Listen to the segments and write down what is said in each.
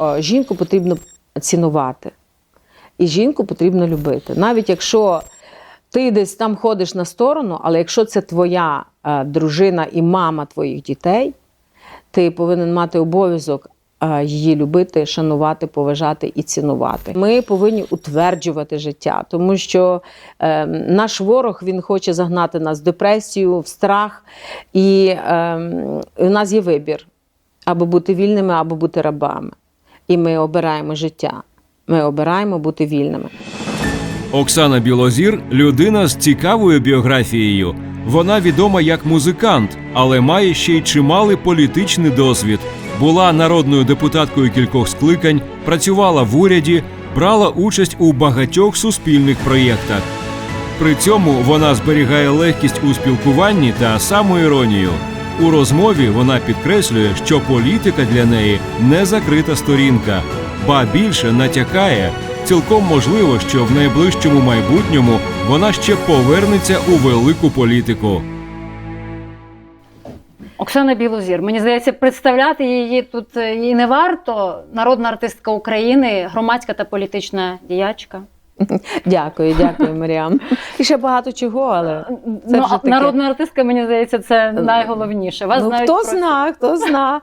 е, жінку потрібно цінувати. І жінку потрібно любити. Навіть якщо ти десь там ходиш на сторону, але якщо це твоя е, дружина і мама твоїх дітей, ти повинен мати обов'язок е, її любити, шанувати, поважати і цінувати. Ми повинні утверджувати життя, тому що е, наш ворог він хоче загнати нас в депресію, в страх, і е, у нас є вибір або бути вільними, або бути рабами. І ми обираємо життя. Ми обираємо бути вільними. Оксана Білозір людина з цікавою біографією. Вона відома як музикант, але має ще й чималий політичний досвід. Була народною депутаткою кількох скликань, працювала в уряді, брала участь у багатьох суспільних проєктах. При цьому вона зберігає легкість у спілкуванні та самоіронію. У розмові вона підкреслює, що політика для неї не закрита сторінка, ба більше натякає. Цілком можливо, що в найближчому майбутньому вона ще повернеться у велику політику. Оксана Білозір. Мені здається, представляти її тут е, і не варто. Народна артистка України, громадська та політична діячка. Дякую, дякую, Маріам. І ще багато чого, але це ну, вже таке. народна артистка, мені здається, це найголовніше. Вас ну, знають хто просто- зна, хто зна.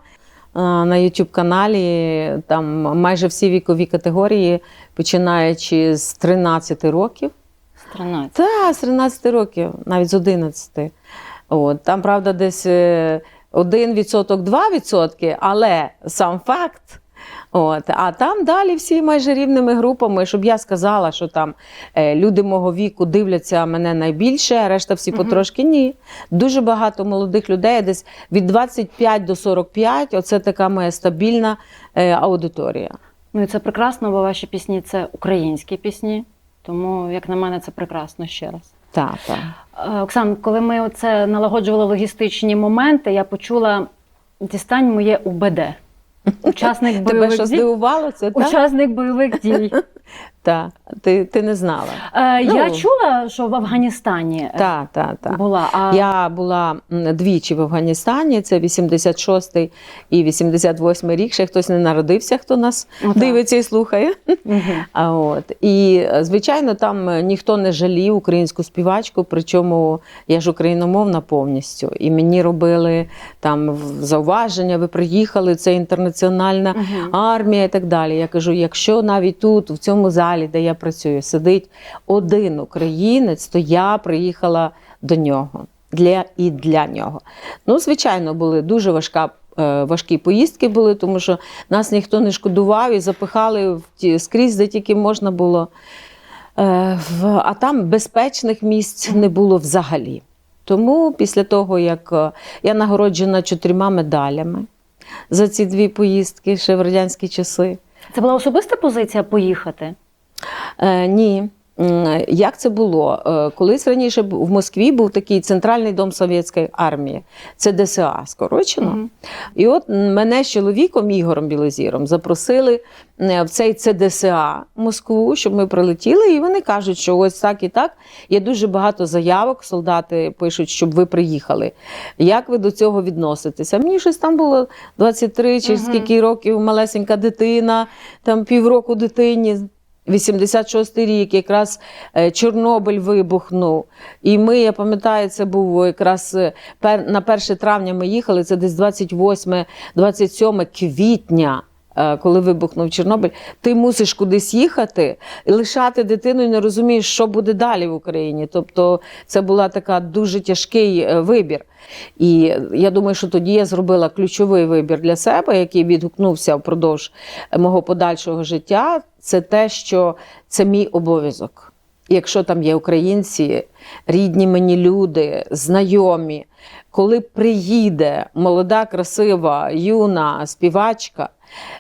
На youtube каналі там майже всі вікові категорії, починаючи з 13 років. З 13. Та, з 13 років, навіть з 11. От, там, правда, десь е, 1%, 2%, але сам факт. От, а там далі всі майже рівними групами, щоб я сказала, що там е, люди мого віку дивляться мене найбільше, а решта всі потрошки ні. Дуже багато молодих людей, десь від 25 до 45, оце така моя стабільна е, аудиторія. Ну і це прекрасно, бо ваші пісні це українські пісні. Тому, як на мене, це прекрасно ще раз. Так, так. Е, Оксан, коли ми оце налагоджували логістичні моменти, я почула дістань моє УБД. Учасник Тебе бойових що дій. здивувало це? Так? Учасник бойових дій. Так, ти, ти не знала. Е, Я Ну. чула, що в Афганістані е, Так, так, так. була. А Я була двічі в Афганістані, це 86-й і 88-й рік. Ще хтось не народився, хто нас Ну, так. дивиться і слухає. А от і звичайно, там е, ніхто не жалів українську співачку, причому я ж україномовна повністю. І мені робили там зауваження, ви приїхали, це інтернаціональна Мгм. армія і так далі. Я кажу: якщо навіть тут, в цьому залі, де я працюю, сидить один українець, то я приїхала до нього для і для нього. Ну, звичайно, були дуже важка. е, Важкі поїздки були, тому що нас ніхто не шкодував і запихали в ті скрізь, де тільки можна було. Е, А там безпечних місць не було взагалі. Тому після того, як е, я нагороджена чотирма медалями за ці дві поїздки ще в радянські часи. Це була особиста позиція поїхати. Е, ні. Як це було? Е, Колись раніше в Москві був такий центральний дом совєтської армії, це ДСА скорочено. Мгм. І от мене з чоловіком Ігорем Білозіром запросили е, в цей ЦДСА Москву, щоб ми прилетіли. І вони кажуть, що ось так і так. Є дуже багато заявок. Солдати пишуть, щоб ви приїхали. Як ви до цього відноситеся? Мені щось там було 23 чи Мгм. скільки років, малесенька дитина, там півроку дитині. 86-й рік, якраз е, Чорнобиль вибухнув. І ми, я пам'ятаю, це був якраз е, на 1 травня ми їхали, це десь 28-27 квітня. Е, Коли вибухнув Чорнобиль, ти мусиш кудись їхати і лишати дитину і не розумієш, що буде далі в Україні. Тобто це була така дуже тяжкий е, вибір. І я думаю, що тоді я зробила ключовий вибір для себе, який відгукнувся впродовж мого подальшого життя. Це те, що це мій обов'язок. Якщо там є українці, рідні мені люди, знайомі, коли приїде молода, красива, юна співачка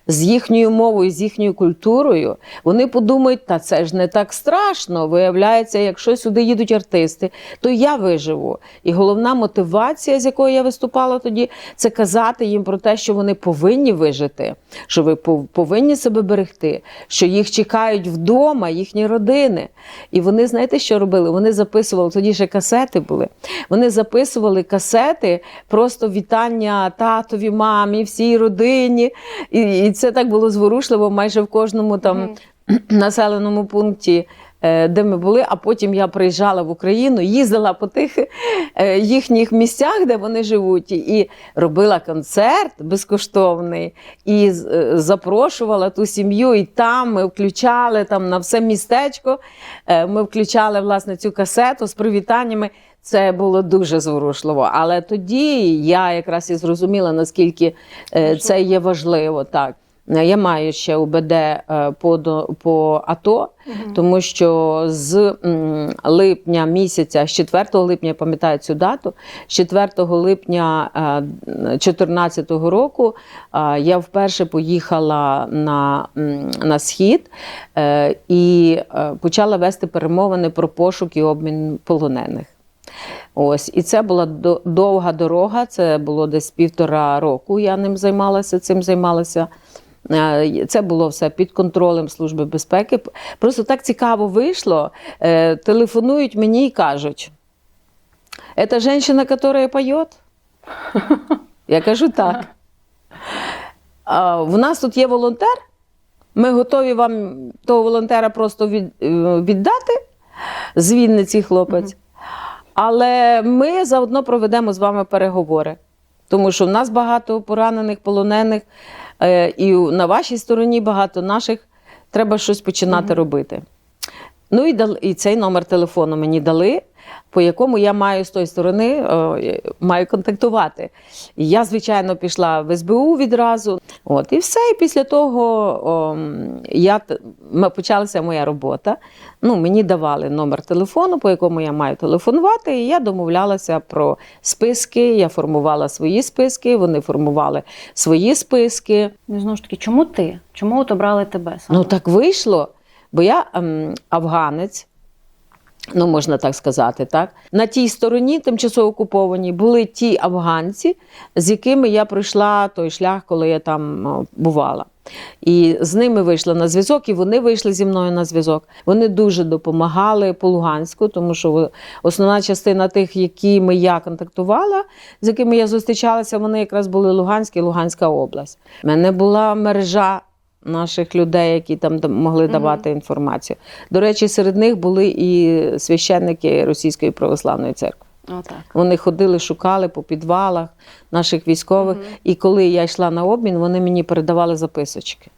з їхньою мовою, з їхньою культурою, вони подумають, та це ж не так страшно. Виявляється, якщо сюди їдуть артисти, то я виживу. І головна мотивація, з якою я виступала тоді, це казати їм про те, що вони повинні вижити, що ви повинні себе берегти, що їх чекають вдома, їхні родини. І вони, знаєте, що робили? Вони записували, тоді ще касети були. Вони записували касети, просто вітання татові, мамі, всій родині. І, і це так було зворушливо майже в кожному там населеному пункті. е, Де ми були, а потім я приїжджала в Україну, їздила по тих е, їхніх місцях, де вони живуть, і робила концерт безкоштовний, і е, запрошувала ту сім'ю. І там ми включали там на все містечко. Ми включали власне цю касету з привітаннями. Це було дуже зворушливо. Але тоді я якраз і зрозуміла, наскільки е, це є важливо. Так. Я маю ще УБД е, по, по АТО, тому що з липня місяця, з 4 липня, я пам'ятаю цю дату, з 4 липня 2014 року е, я вперше поїхала на, на схід і почала вести перемовини про пошук і обмін полонених. Ось, і це була довга дорога. Це було десь півтора року. Я ним займалася, цим займалася. Е, Це було все під контролем Служби безпеки. Просто так цікаво вийшло. Е, Телефонують мені і кажуть: це жінка, яка поє? Я кажу так. В нас тут є волонтер. Ми готові вам того волонтера просто е, віддати з Вінниці хлопець. Але ми заодно проведемо з вами переговори. Тому що в нас багато поранених, полонених, е, і на вашій стороні багато наших. Треба щось починати робити. Ну і, дал- і цей номер телефону мені дали, по якому я маю з тої сторони е, маю контактувати. Я, звичайно, пішла в СБУ відразу. От, і все. І після того о, я, почалася моя робота. Ну, мені давали номер телефону, по якому я маю телефонувати, і я домовлялася про списки. Я формувала свої списки, вони формували свої списки. Ну, знову ж таки, чому ти? Чому от обрали тебе саме? Ну так вийшло, бо я ем, афганець. Ну, можна так сказати, так. На тій стороні, тимчасово окупованій, були ті афганці, з якими я пройшла той шлях, коли я там бувала. І з ними вийшла на зв'язок, і вони вийшли зі мною на зв'язок. Вони дуже допомагали по Луганську, тому що основна частина тих, якими я контактувала, з якими я зустрічалася, вони якраз були Луганська і Луганська область. У мене була мережа наших людей, які там могли давати інформацію. До речі, серед них були і священники Російської православної церкви. Отак. Вони ходили, шукали по підвалах наших військових. І коли я йшла на обмін, вони мені передавали записочки.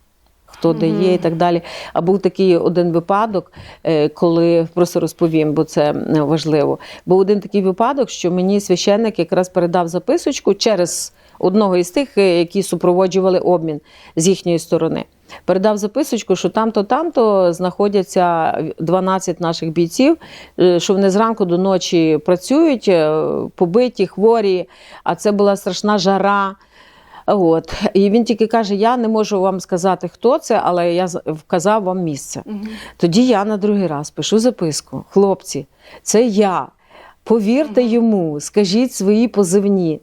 Хто де є і так далі. А був такий один випадок, е, коли просто розповім, бо це е, важливо. Був один такий випадок, що мені священник якраз передав записочку через одного із тих, е, які супроводжували обмін з їхньої сторони. Передав записочку, що там-то, там-то знаходяться 12 наших бійців, е, що вони зранку до ночі працюють, е, побиті, хворі, а це була страшна жара. От. І він тільки каже: Я не можу вам сказати, хто це, але я вказав вам місце. Тоді я на другий раз пишу записку: хлопці, це я. Повірте йому, скажіть свої позивні.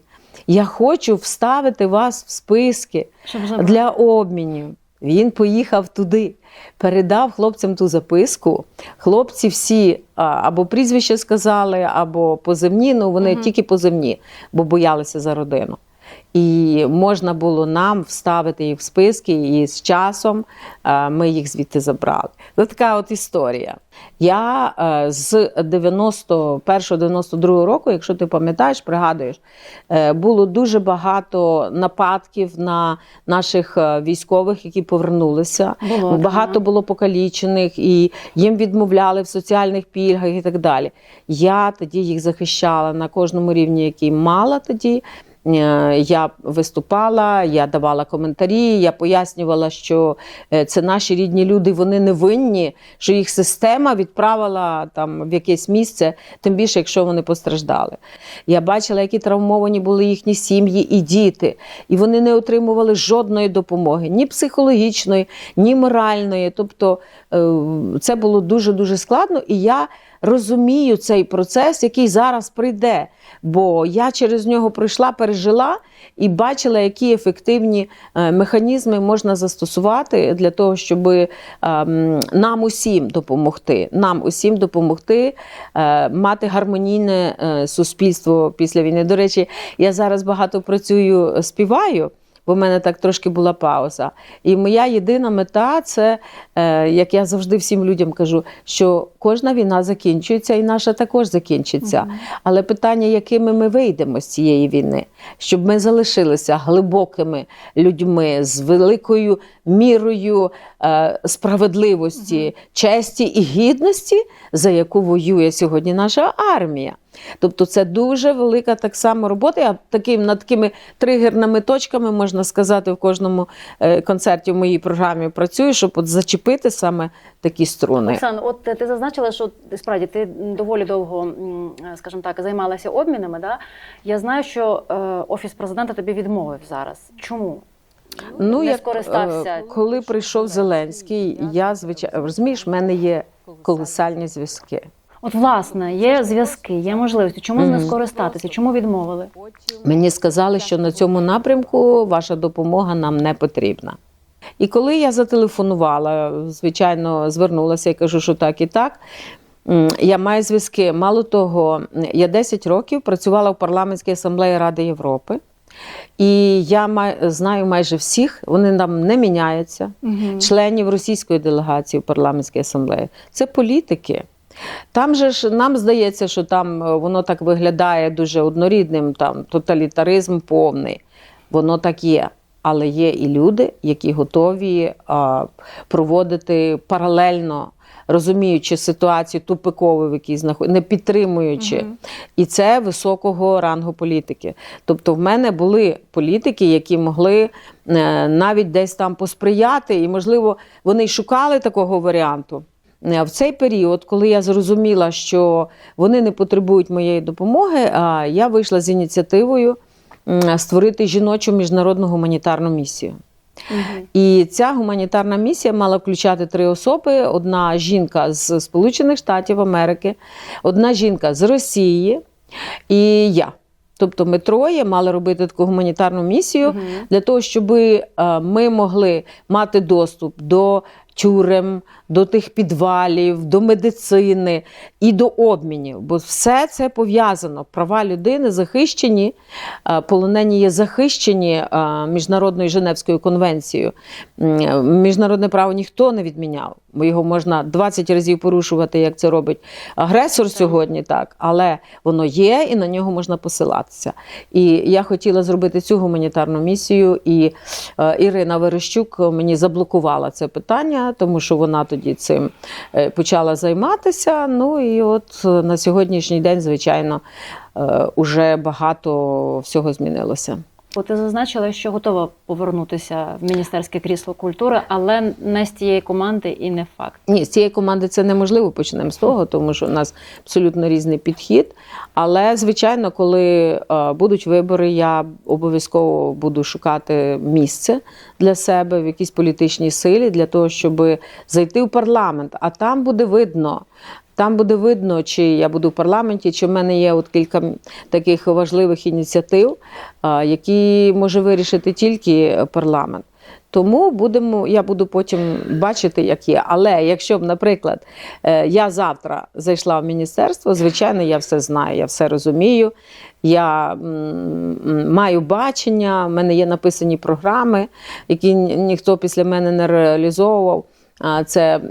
Я хочу вставити вас в списки для обмінів. Він поїхав туди, передав хлопцям ту записку. Хлопці всі або прізвище сказали, або позивні. Ну вони тільки позивні, бо боялися за родину. І можна було нам вставити їх в списки, і з часом е, ми їх звідти забрали. Це така от історія. Я е, з 91-92 року, якщо ти пам'ятаєш, пригадуєш, е, було дуже багато нападків на наших військових, які повернулися. Було, багато так. було покалічених, і їм відмовляли в соціальних пільгах і так далі. Я тоді їх захищала на кожному рівні, який мала тоді. Е, Я виступала, я давала коментарі, я пояснювала, що е, це наші рідні люди, вони не винні, що їх система відправила там в якесь місце, тим більше, якщо вони постраждали. Я бачила, які травмовані були їхні сім'ї і діти, і вони не отримували жодної допомоги, ні психологічної, ні моральної. Тобто е, це було дуже дуже складно, і я розумію цей процес, який зараз прийде. Бо я через нього пройшла, пережила і бачила, які ефективні е, механізми можна застосувати для того, щоб е, нам усім допомогти. Нам усім допомогти е, мати гармонійне е, суспільство після війни. До речі, я зараз багато працюю, співаю. Бо в мене так трошки була пауза. І моя єдина мета це, е, як я завжди всім людям кажу, що кожна війна закінчується, і наша також закінчиться. Але питання, якими ми вийдемо з цієї війни, щоб ми залишилися глибокими людьми з великою мірою е, справедливості, честі і гідності, за яку воює сьогодні наша армія. Тобто це дуже велика так само робота. Я таким над такими тригерними точками можна сказати в кожному е, концерті в моїй програмі працюю, щоб от зачепити саме такі струни. Оксана, от ти зазначила, що справді ти доволі довго, е, скажімо так, займалася обмінами. Да? Я знаю, що е, офіс президента тобі відмовив зараз. Чому? Ну, не як, скористався. коли прийшов Зеленський, я звичайно розумієш, в мене є колосальні зв'язки. От, власне, є зв'язки, є можливості. Чому не Мгм. скористатися? Чому відмовили? Мені сказали, що на цьому напрямку ваша допомога нам не потрібна. І коли я зателефонувала, звичайно, звернулася і кажу, що так і так. Я маю зв'язки. Мало того, я 10 років працювала в парламентській асамблеї Ради Європи, і я май- знаю майже всіх, вони нам не міняються. Членів російської делегації в парламентській асамблеї. Це політики. Там же ж нам здається, що там е, воно так виглядає дуже однорідним, там тоталітаризм повний. Воно так є. Але є і люди, які готові а, проводити паралельно, розуміючи ситуацію тупикову, в якій знаходять, не підтримуючи. І це високого рангу політики. Тобто, в мене були політики, які могли е, навіть десь там посприяти, і, можливо, вони й шукали такого варіанту. Е, В цей період, коли я зрозуміла, що вони не потребують моєї допомоги, а я вийшла з ініціативою створити жіночу міжнародну гуманітарну місію. І ця гуманітарна місія мала включати три особи: одна жінка з Сполучених Штатів Америки, одна жінка з Росії і я. Тобто ми троє мали робити таку гуманітарну місію для того, щоб ми могли мати доступ до тюрем, до тих підвалів, до медицини і до обмінів. Бо все це пов'язано. Права людини захищені, е, полонені є захищені е, міжнародною Женевською конвенцією. Міжнародне право ніхто не відміняв, бо його можна 20 разів порушувати, як це робить агресор сьогодні, так, але воно є і на нього можна посилатися. І я хотіла зробити цю гуманітарну місію, і е, Ірина Верещук мені заблокувала це питання, тому що вона тоді цим е, почала займатися. Ну і от е, на сьогоднішній день, звичайно, вже уже багато всього змінилося. Бо ти зазначила, що готова повернутися в міністерське крісло культури, але не з тієї команди і не факт. Ні, з цієї команди це неможливо. Почнемо з того, тому що у нас абсолютно різний підхід. Але, звичайно, коли е, будуть вибори, я обов'язково буду шукати місце для себе в якійсь політичній силі для того, щоб зайти в парламент. А там буде видно. Там буде видно, чи я буду в парламенті, чи в мене є от кілька таких важливих ініціатив, які може вирішити тільки парламент. Тому будемо, я буду потім бачити, як є. Але якщо б, наприклад, е, я завтра зайшла в міністерство, звичайно, я все знаю, я все розумію. Я маю бачення, в мене є написані програми, які ніхто після мене не реалізовував. Це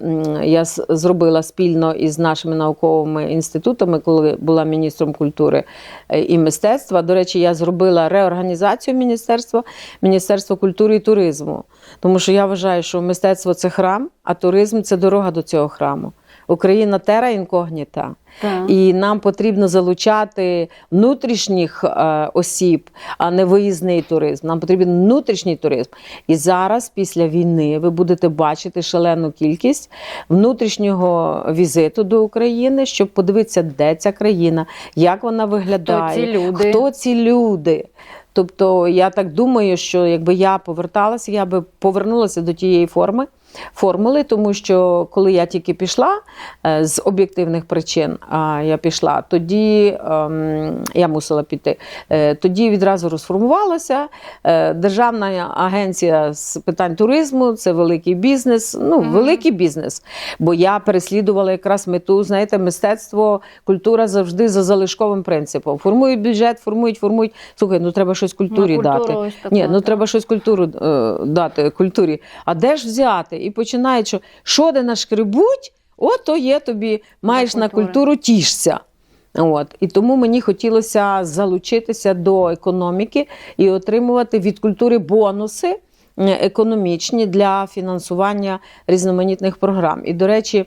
я зробила спільно із нашими науковими інститутами, коли була міністром культури е, і мистецтва. До речі, я зробила реорганізацію міністерства, Міністерства культури і туризму. Тому що я вважаю, що мистецтво це храм, а туризм це дорога до цього храму. Україна тера інкогніта. Так. І нам потрібно залучати внутрішніх е, осіб, а не виїзний туризм. Нам потрібен внутрішній туризм. І зараз, після війни, ви будете бачити шалену кількість внутрішнього візиту до України, щоб подивитися, де ця країна, як вона виглядає, ці люди? хто ці люди. Тобто, я так думаю, що якби я поверталася, я би повернулася до тієї форми, формули, тому що коли я тільки пішла е, з об'єктивних причин, а я пішла, тоді ем, я мусила піти. Е, Тоді відразу розформувалася е, Державна агенція з питань туризму, це великий бізнес. Ну, великий бізнес. Бо я переслідувала якраз мету, знаєте, мистецтво, культура завжди за залишковим принципом. Формують бюджет, формують, формують. Слухай, ну треба щось культурі дати. Ні, ну треба щось культуру дати культурі. А де ж взяти? І починають, що що де нашкребуть, от то є тобі, маєш на культуру, тішся. От. І тому мені хотілося залучитися до економіки і отримувати від культури бонуси економічні для фінансування різноманітних програм. І, до речі,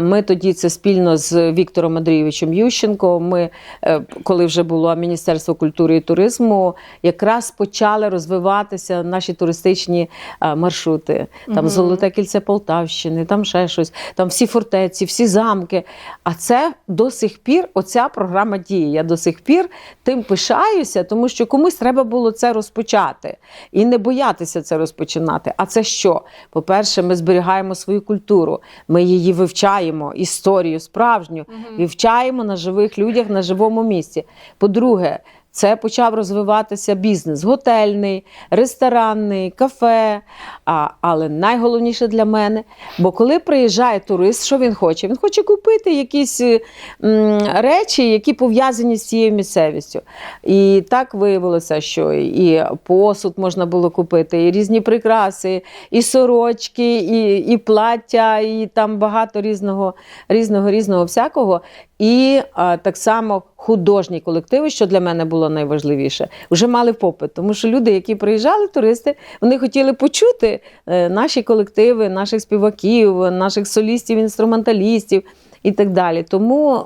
ми тоді це спільно з Віктором Андрійовичем Ющенко. Ми, е, коли вже було Міністерство культури і туризму, якраз почали розвиватися наші туристичні е, маршрути. Там Мгм. Золоте кільце Полтавщини, там ще щось, там всі фортеці, всі замки. А це до сих пір оця програма діє. Я до сих пір тим пишаюся, тому що комусь треба було це розпочати і не боятися це розпочинати. А це що? По-перше, ми зберігаємо свою культуру, ми її вивчаємо, історію справжню, вивчаємо на живих людях на живому місці. По-друге, це почав розвиватися бізнес готельний, ресторанний, кафе. А, але найголовніше для мене, бо коли приїжджає турист, що він хоче? Він хоче купити якісь е, м, речі, які пов'язані з цією місцевістю. І так виявилося, що і посуд можна було купити, і різні прикраси, і сорочки, і, і плаття, і там багато різного, різного, різного всякого. І а, так само художні колективи, що для мене було найважливіше, вже мали попит. Тому що люди, які приїжджали, туристи, вони хотіли почути е, наші колективи, наших співаків, наших солістів, інструменталістів. І так далі. Тому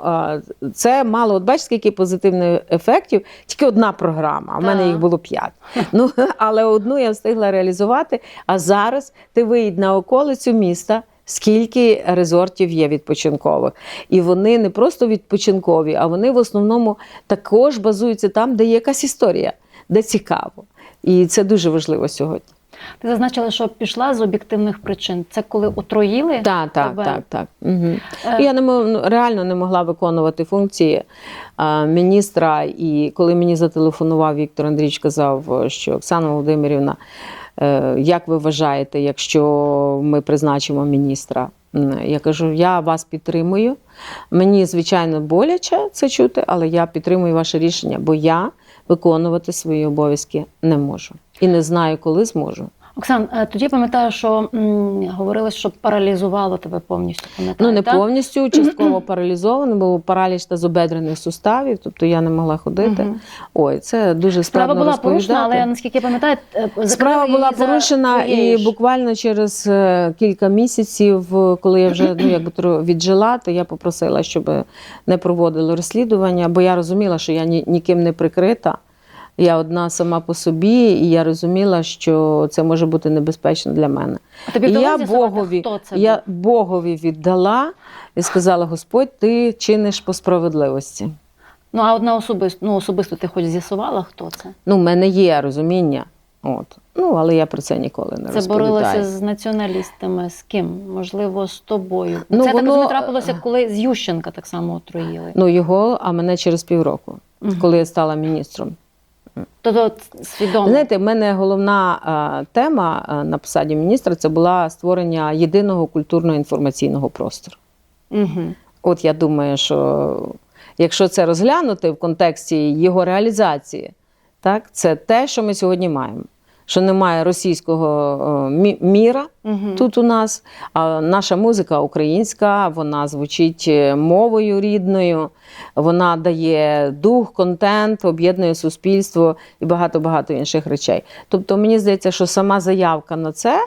це мало, от бачите, скільки позитивних ефектів. Тільки одна програма, а в мене їх було п'ять. Ну, але одну я встигла реалізувати. А зараз ти виїдь на околицю міста. Скільки резортів є відпочинкових, і вони не просто відпочинкові, а вони в основному також базуються там, де є якась історія, де цікаво. І це дуже важливо сьогодні. Ти зазначила, що пішла з об'єктивних причин. Це коли отруїли? Так, так, тебе? так, так. Угу. Е, Я не мо- ну, реально не могла виконувати функції а, міністра. І коли мені зателефонував Віктор Андрійович, казав, що Оксана Володимирівна, е, як ви вважаєте, якщо ми призначимо міністра? Я кажу, я вас підтримую. Мені, звичайно, боляче це чути, але я підтримую ваше рішення, бо я виконувати свої обов'язки не можу. І не знаю, коли зможу. Оксан, е, тоді пам'ятаю, що говорили, що паралізувало тебе повністю. Ну, не так? повністю, частково паралізовано, був параліч тазобедрених суставів, тобто я не могла ходити. Ой, це дуже Справа складно була порушена, але наскільки я пам'ятаю, е, Справа була порушена, твоєю і буквально через е, кілька місяців, коли я вже ну, якби віджила, то я попросила, щоб не проводили розслідування, бо я розуміла, що я ні, ніким не прикрита. Я одна сама по собі, і я розуміла, що це може бути небезпечно для мене. А тобі І я Богові, хто це я був? Богові віддала і сказала: Господь, ти чиниш по справедливості. Ну, а одна особисто, ну, особисто ти хоч з'ясувала, хто це? Ну, в мене є розуміння. От. Ну, але я про це ніколи не Це розповідаю. боролося з націоналістами. З ким? Можливо, з тобою. Ну, це так воно- розумію, трапилося, коли з Ющенка так само отруїли. Ну, його, а мене через півроку, Мгм. коли я стала міністром. Тобто свідомо. Знаєте, в мене головна тема на посаді міністра це була створення єдиного культурно-інформаційного простору. Угу. От я думаю, що якщо це розглянути в контексті його реалізації, так, це те, що ми сьогодні маємо. Що немає російського міра Угу. тут у нас, а наша музика українська, вона звучить е, мовою рідною, вона дає дух, контент, об'єднує суспільство і багато-багато інших речей. Тобто, мені здається, що сама заявка на це.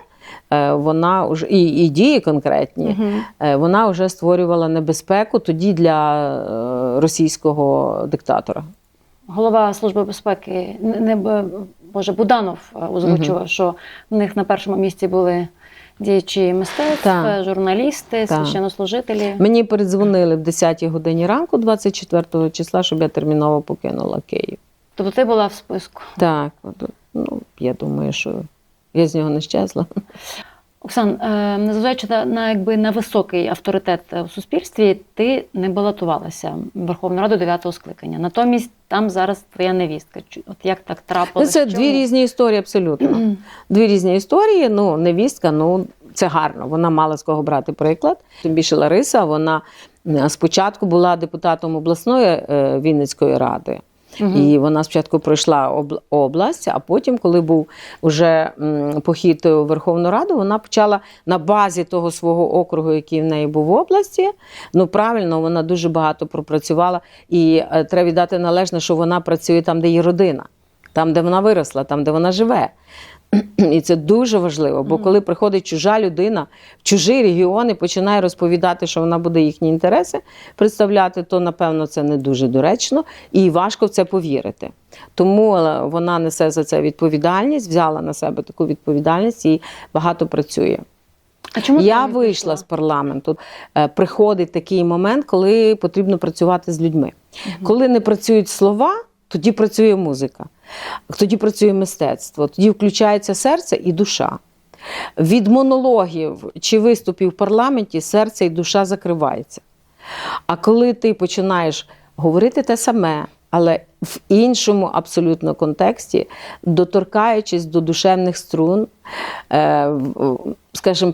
е, Вона вже і, і дії конкретні, е, вона вже створювала небезпеку тоді для е, російського диктатора. Голова Служби безпеки не, Боже, Буданов озвучував, озвучував, що в них на першому місці були діячі мистецтв, е, журналісти, Так. священнослужителі. Мені передзвонили в 10-й годині ранку, 24 числа, щоб я терміново покинула Київ. Тобто ти була в списку. Так, ну, я думаю, що я з нього не щезла. Оксан, е, незважаючи на, якби, на високий авторитет е, у суспільстві, ти не балотувалася в Верховну Раду 9-го скликання. Натомість там зараз твоя невістка. От як так трапилося? це дві різні історії абсолютно. Дві різні історії. Ну, невістка, ну це гарно. Вона мала з кого брати приклад. Тим більше Лариса, вона е, спочатку була депутатом обласної е, Вінницької ради. І вона спочатку пройшла обл- область, а потім, коли був уже похід у Верховну Раду, вона почала на базі того свого округу, який в неї був в області. Ну правильно, вона дуже багато пропрацювала, і е, треба віддати належне, що вона працює там, де її родина, там, де вона виросла, там, де вона живе. І це дуже важливо, бо коли приходить чужа людина в чужий регіон і починає розповідати, що вона буде їхні інтереси представляти, то напевно це не дуже доречно і важко в це повірити. Тому е, вона несе за це відповідальність, взяла на себе таку відповідальність і багато працює. А чому Я вийшла з парламенту. Е, Приходить такий момент, коли потрібно працювати з людьми. Коли не працюють слова, тоді працює музика, тоді працює мистецтво, тоді включається серце і душа. Від монологів чи виступів в парламенті серце і душа закриваються. А коли ти починаєш говорити те саме, але в іншому абсолютно контексті, доторкаючись до душевних струн, е, скажімо,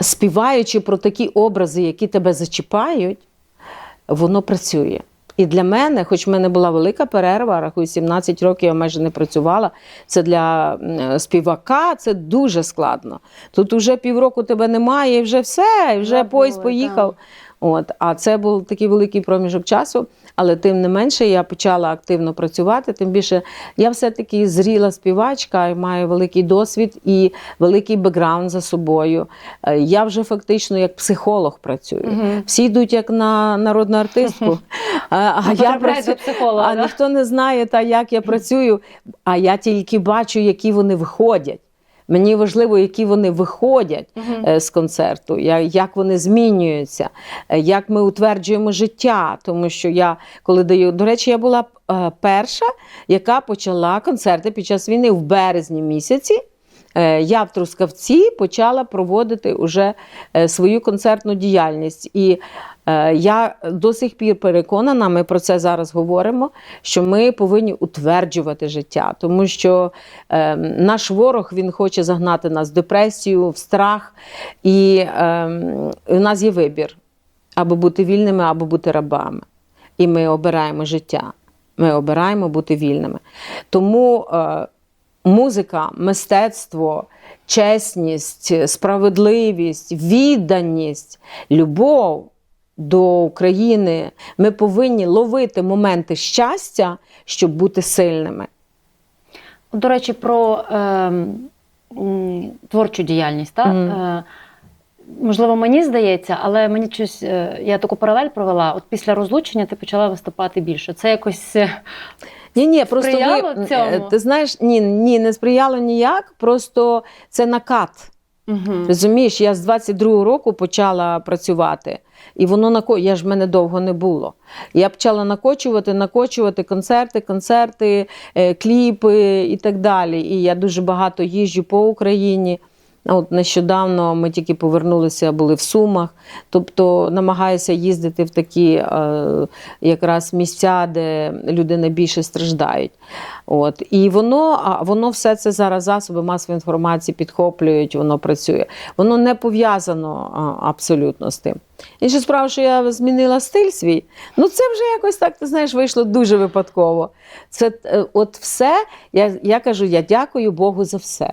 співаючи про такі образи, які тебе зачіпають, воно працює. І для мене, хоч в мене була велика перерва, рахую, 17 років я майже не працювала. Це для співака це дуже складно. Тут вже півроку тебе немає, і вже все, і вже поїзд поїхав. так. От, а це був такий великий проміжок часу, але тим не менше я почала активно працювати. Тим більше я все-таки зріла співачка, і маю великий досвід і великий бекграунд за собою. Е, Я вже фактично як психолог працюю. Всі йдуть як на народну артистку. А, а я працюю, психолога, а ніхто не знає, та як я працюю, а я тільки бачу, які вони виходять. Мені важливо, які вони виходять е, з концерту, я- як вони змінюються, е, як ми утверджуємо життя. Тому що я, коли даю, до речі, я була е, перша, яка почала концерти під час війни в березні місяці. Е, Я в Трускавці почала проводити уже е, свою концертну діяльність. І е, я до сих пір переконана, ми про це зараз говоримо, що ми повинні утверджувати життя, тому що е, наш ворог він хоче загнати нас в депресію, в страх, і е, у нас є вибір або бути вільними, або бути рабами. І ми обираємо життя. Ми обираємо бути вільними. Тому е, музика, мистецтво, чесність, справедливість, відданість, любов до України. Ми повинні ловити моменти щастя, щоб бути сильними. До речі, про е, творчу діяльність. Та? Мгм. Можливо, мені здається, але мені щось, е, я таку паралель провела. От після розлучення ти почала виступати більше. Це якось е, Ні, ні, просто ви, цьому? е, ти знаєш, ні, ні, не сприяло ніяк, просто це накат. Мгм. Розумієш, я з 22-го року почала працювати, і воно нако... я ж в мене довго не було. Я почала накочувати, накочувати концерти, концерти, кліпи і так далі. І я дуже багато їжджу по Україні. От нещодавно ми тільки повернулися, були в Сумах. Тобто намагаюся їздити в такі е, якраз місця, де люди найбільше страждають. От. І воно, воно все це зараз засоби масової інформації підхоплюють, воно працює. Воно не пов'язано абсолютно з тим. Інша справа, що я змінила стиль свій, ну це вже якось так, ти знаєш, вийшло дуже випадково. Це е, от все, я, я кажу, я дякую Богу за все.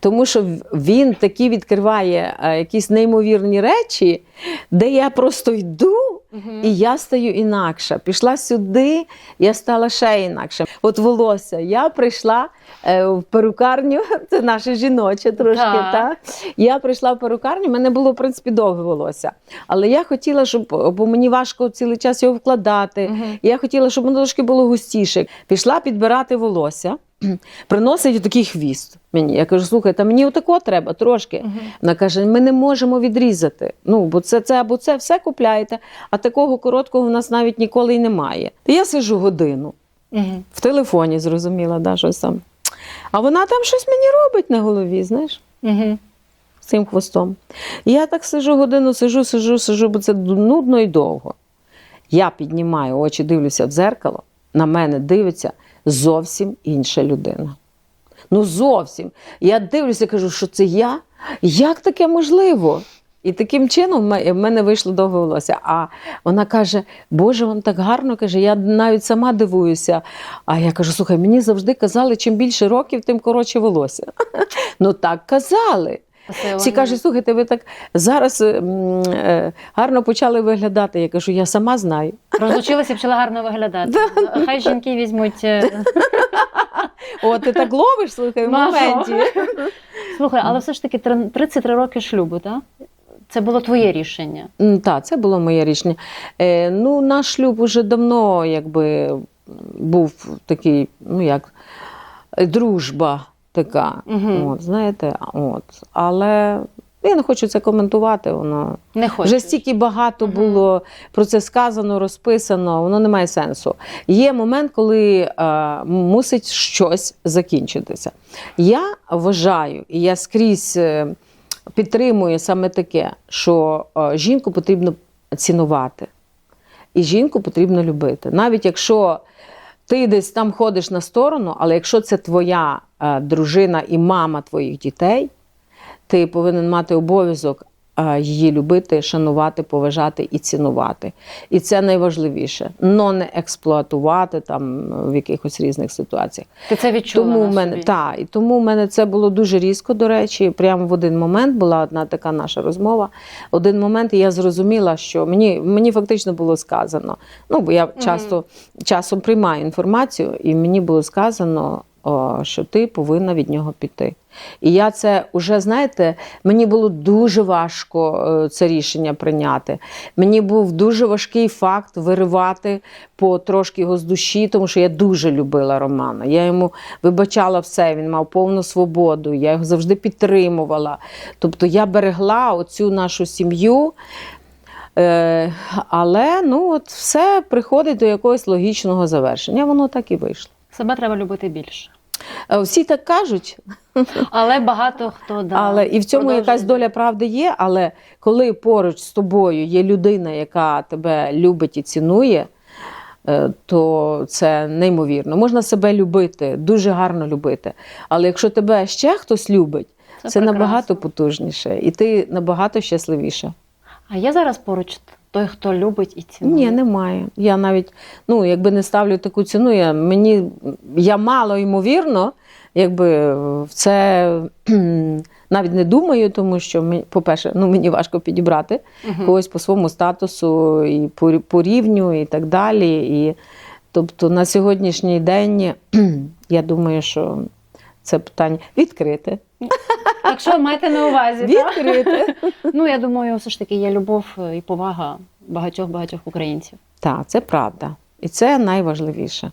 Тому що він такі відкриває е, якісь неймовірні речі, де я просто йду. І я стаю інакша. Пішла сюди, я стала ще інакше. От волосся. Я прийшла е, в перукарню, це наше жіноче трошки. Так. Та? Я прийшла в перукарню, в мене було, в принципі, довге волосся. Але я хотіла, щоб, бо мені важко цілий час його вкладати. Я хотіла, щоб воно трошки було густіше. Пішла підбирати волосся. Приносить такий хвіст мені. Я кажу, слухай, та мені отако треба трошки. Вона каже: ми не можемо відрізати. Ну, бо це, це або це все купляєте, а такого короткого в нас навіть ніколи й немає. І я сижу годину Мгм. в телефоні, зрозуміла, да, щось там. А вона там щось мені робить на голові, знаєш. Мгм. цим хвостом. І я так сижу годину, сижу, сижу, сижу, бо це нудно і довго. Я піднімаю очі, дивлюся в дзеркало, на мене дивиться зовсім інша людина. Ну, зовсім. Я дивлюся, кажу, що це я? Як таке можливо? І таким чином в мене вийшло довге волосся. А вона каже: Боже, вам так гарно каже, я навіть сама дивуюся. А я кажу: слухай, мені завжди казали, чим більше років, тим коротше волосся. Ну так казали. Всі кажуть, слухайте, ви так зараз е, гарно почали виглядати. Я кажу, я сама знаю. Розлучилися, почали гарно виглядати. Хай жінки візьмуть. е, О, ти так ловиш, слухай, в моменті. Слухай, але все ж таки 33 роки шлюбу, так? Це було твоє рішення. Так, це було моє рішення. Е, ну, наш шлюб уже давно якби був такий, ну як, дружба така. Мгм. От, знаєте, от. Але я не хочу це коментувати. Воно Не хочу. вже стільки багато було про це сказано, розписано, воно не має сенсу. Є момент, коли е, мусить щось закінчитися. Я вважаю, і я скрізь е, підтримую саме таке, що е, жінку потрібно цінувати, і жінку потрібно любити. Навіть якщо ти десь там ходиш на сторону, але якщо це твоя е, дружина і мама твоїх дітей, ти повинен мати обов'язок її любити, шанувати, поважати і цінувати. І це найважливіше. Но не експлуатувати там в якихось різних ситуаціях. Ти це відчула Тому на в мене собі? та, і тому в мене це було дуже різко. До речі, прямо в один момент була одна така наша розмова. Один момент, і я зрозуміла, що мені, мені фактично було сказано. Ну, бо я часто часом приймаю інформацію, і мені було сказано, що ти повинна від нього піти. І я це вже, знаєте, мені було дуже важко е, це рішення прийняти. Мені був дуже важкий факт виривати по трошки його з душі, тому що я дуже любила Романа. Я йому вибачала все, він мав повну свободу, я його завжди підтримувала. Тобто я берегла оцю нашу сім'ю. Е, але ну, от все приходить до якогось логічного завершення. Воно так і вийшло. Себе треба любити більше. Е, Всі так кажуть, Але багато хто да, але і в цьому продовжує. якась доля правди є. Але коли поруч з тобою є людина, яка тебе любить і цінує, е, то це неймовірно. Можна себе любити, дуже гарно любити. Але якщо тебе ще хтось любить, Це це, набагато потужніше, і ти набагато щасливіша. А є зараз поруч той, хто любить і цінує? Ні, немає. Я навіть ну, якби не ставлю таку ціну, я, мені, я мало ймовірно, якби в це навіть не думаю, тому що, по-перше, ну, мені важко підібрати Мгм. когось по своєму статусу і по, по рівню, і так далі. І, тобто на сьогоднішній день я думаю, що це питання відкрите. Якщо маєте на увазі. Відкрите. Ну, я думаю, все ж таки є любов і повага багатьох багатьох українців. Так, це правда. І це найважливіше.